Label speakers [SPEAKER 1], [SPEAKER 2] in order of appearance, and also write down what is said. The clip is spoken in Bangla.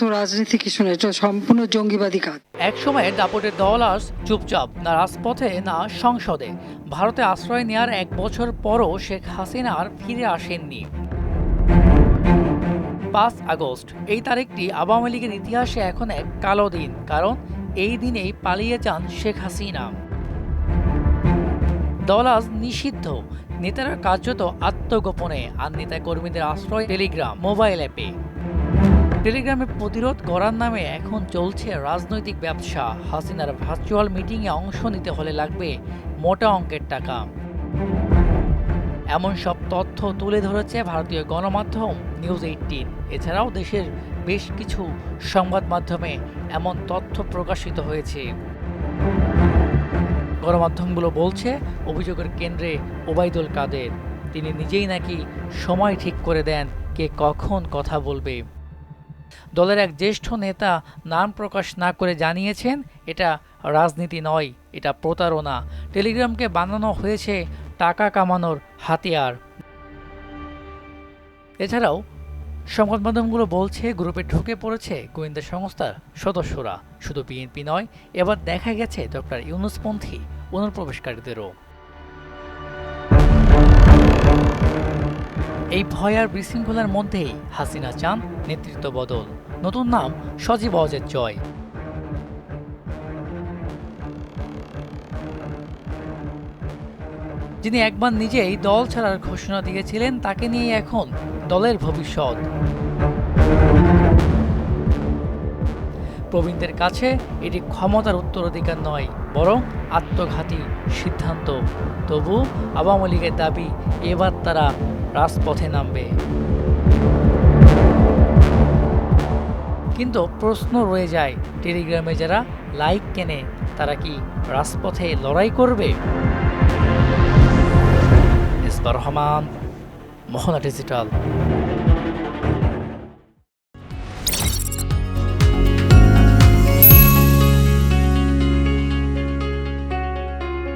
[SPEAKER 1] তো রাজনীতি কিছু না এটা সম্পূর্ণ জঙ্গিবাদী কাজ।
[SPEAKER 2] একসময় দাপটের দল আজ চুপচাপ, না রাজপথে, না সংসদে। ভারতে আশ্রয় নেওয়ার এক বছর পরও শেখ হাসিনা আর ফিরে আসেননি। পাঁচ আগস্ট। এই তারিখটি আওয়ামী লীগের ইতিহাসে এখন এক কালো দিন, কারণ এই দিনেই পালিয়ে যান শেখ হাসিনা। দল আজ নিষিদ্ধ। নেতারা কার্যত আত্মগোপনে। আর নেতা কর্মীদের আশ্রয় টেলিগ্রাম, মোবাইল অ্যাপে। টেলিগ্রামে প্রতিরোধ করার নামে এখন চলছে রাজনৈতিক ব্যবসা। হাসিনার ভার্চুয়াল মিটিংয়ে অংশ নিতে হলে লাগবে মোটা অঙ্কের টাকা। এমন সব তথ্য তুলে ধরেছে ভারতীয় গণমাধ্যম নিউজ এইটিন এছাড়াও দেশের বেশ কিছু সংবাদ মাধ্যমে এমন তথ্য প্রকাশিত হয়েছে। গণমাধ্যমগুলো বলছে, অভিযোগের কেন্দ্রে ওবায়দুল কাদের। তিনি নিজেই নাকি সময় ঠিক করে দেন কে কখন কথা বলবে। দলের এক জ্যেষ্ঠ নেতা নাম প্রকাশ না করে জানিয়েছেন, এটা রাজনীতি নয়, এটা প্রতারণা। টেলিগ্রামকে বানানো হয়েছে টাকা কামানোর হাতিয়ার। এছাড়াও, সংবাদ মাধ্যমগুলো বলছে, গ্রুপে ঢুকে পড়েছে গোয়েন্দা সংস্থার সদস্যরা। শুধু বিএনপি নয়, এবার দেখা গেছে ডক্টর ইউনুসপন্থী অনুপ্রবেশকারীদেরও। এই ভয় আর বিশৃঙ্খলার মধ্যেই হাসিনা চান নেতৃত্ব বদল। নতুন নাম সজীব অজের জয়। যিনি একবার নিজেই দল ছাড়ার ঘোষণা দিয়েছিলেন, তাকে নিয়ে এখন দলের ভবিষ্যৎ। প্রবীণদের কাছে এটি ক্ষমতার উত্তরাধিকার নয়, বরং আত্মঘাতী সিদ্ধান্ত। তবু আওয়ামী লীগের দাবি, এবার তারা রাজপথে নামবে। কিন্তু প্রশ্ন রয়ে যায়, টেলিগ্রামে যারা লাইক কেনে, তারা কি রাজপথে লড়াই করবে? রহমান মোহনা ডিজিটাল।